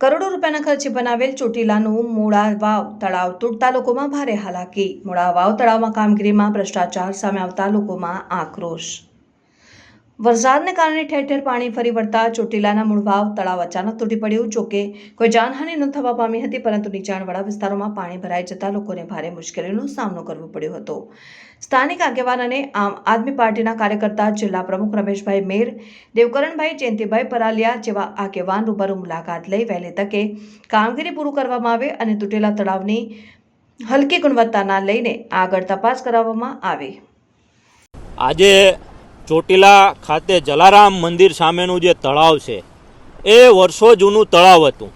કરોડો રૂપિયાના ખર્ચે બનાવેલ ચોટીલાનું મોડા વાવ તળાવ તૂટતા લોકોમાં ભારે હાલાકી. મોડા વાવ તળાવમાં કામગીરીમાં ભ્રષ્ટાચાર સામે આવતા લોકોમાં આક્રોશ. વરસાદને કારણે ઠેર ઠેર પાણી ફરી વળતા ચોટીલાના મૂળવાવ તળાવ અચાનક તૂટી પડ્યું. જોકે કોઈ જાનહાનિ ન થવા પામી હતી, પરંતુ નીચાણવાળા વિસ્તારોમાં પાણી ભરાઈ જતા લોકોને ભારે મુશ્કેલીનો સામનો કરવો પડ્યો હતો. સ્થાનિક આગેવાન અને આમ આદમી પાર્ટીના કાર્યકર્તા જિલ્લા પ્રમુખ રમેશભાઈ મેર, દેવકરણભાઈ જયંતિભાઈ પરાલિયા જેવા આગેવાન રૂબરૂ મુલાકાત લઈ વહેલી તકે કામગીરી પૂરું કરવામાં આવે અને તૂટેલા તળાવની હલકી ગુણવત્તાના લઈને આગળ તપાસ કરાવવામાં આવે. આજે ચોટીલા ખાતે જલારામ મંદિર સામેનું જે તળાવ છે, એ વર્ષો જૂનું તળાવ હતું.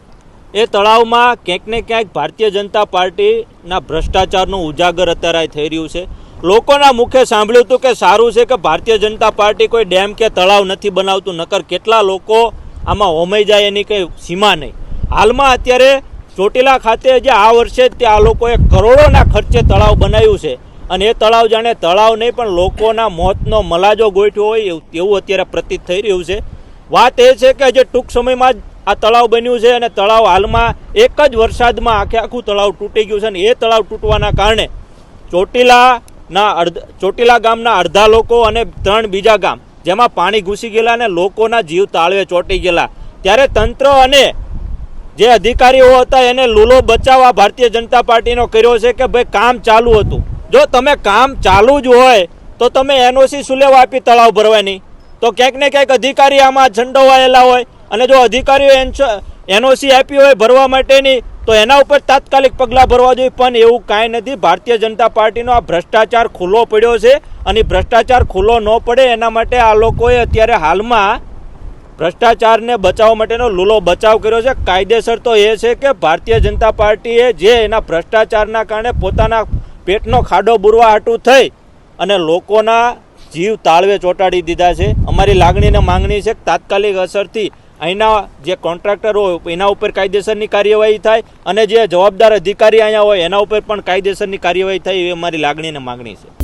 એ તળાવમાં ક્યાંક ને ક્યાંક ભારતીય જનતા પાર્ટીના ભ્રષ્ટાચારનું ઉજાગર અત્યારે થઈ રહ્યું છે. લોકોના મુખે સાંભળ્યું હતું કે સારું છે કે ભારતીય જનતા પાર્ટી કોઈ ડેમ કે તળાવ નથી બનાવતું, નકર કેટલા લોકો આમાં હોમાઈ જાય એની કંઈ સીમા નહીં. હાલમાં અત્યારે ચોટીલા ખાતે જે આ વર્ષે તે આ લોકોએ કરોડોના ખર્ચે તળાવ બનાવ્યું છે. અને એ તળાવ જાણે તળાવ નહીં, પણ લોકોના મોતનો મલાજો ગોઠ્યો હોય એવું અત્યારે પ્રતીત થઈ રહ્યું છે. વાત એ છે કે જે ટૂંક સમયમાં જ આ તળાવ બન્યું છે અને તળાવ હાલમાં એક જ વરસાદમાં આખે આખું તળાવ તૂટી ગયું છે અને એ તળાવ તૂટવાના કારણે ચોટીલાના અડધ ચોટીલા ગામના અડધા લોકો અને ત્રણ બીજા ગામ, જેમાં પાણી ઘૂસી ગયેલા અને લોકોના જીવ તાળવે ચોંટી ગયેલા. ત્યારે તંત્ર અને જે અધિકારીઓ હતા એને લૂલો બચાવવા ભારતીય જનતા પાર્ટીનો કર્યો છે કે ભાઈ કામ ચાલુ હતું. જો તમે કામ ચાલુ જ હોય, તો તમે એનઓસી શું લેવા આપી તળાવ ભરવાની? તો ક્યાંક ને ક્યાંક અધિકારી આમાં ઝંડોવાયેલા હોય. અને જો અધિકારીઓ એનઓસી આપી હોય ભરવા માટેની, તો એના ઉપર તાત્કાલિક પગલાં ભરવા જોઈએ. પણ એવું કાંઈ નથી. ભારતીય જનતા પાર્ટીનો આ ભ્રષ્ટાચાર ખુલ્લો પડ્યો છે. અને ભ્રષ્ટાચાર ખુલ્લો ન પડે એના માટે આ લોકોએ અત્યારે હાલમાં ભ્રષ્ટાચારને બચાવવા માટેનો લૂલો બચાવ કર્યો છે. કાયદેસર તો એ છે કે ભારતીય જનતા પાર્ટીએ જે એના ભ્રષ્ટાચારના કારણે પોતાના પેટનો ખાડો બુરવા હાટું થઈ અને લોકોના જીવ તાળવે ચોંટાડી દીધા છે. અમારી લાગણીને માંગણી છે કે તાત્કાલિક અસરથી અહીંના જે કોન્ટ્રાક્ટર હોય, એના ઉપર કાયદેસરની કાર્યવાહી થાય અને જે જવાબદાર અધિકારી અહીંયા હોય, એના ઉપર પણ કાયદેસરની કાર્યવાહી થાય એવી અમારી લાગણીને માંગણી છે.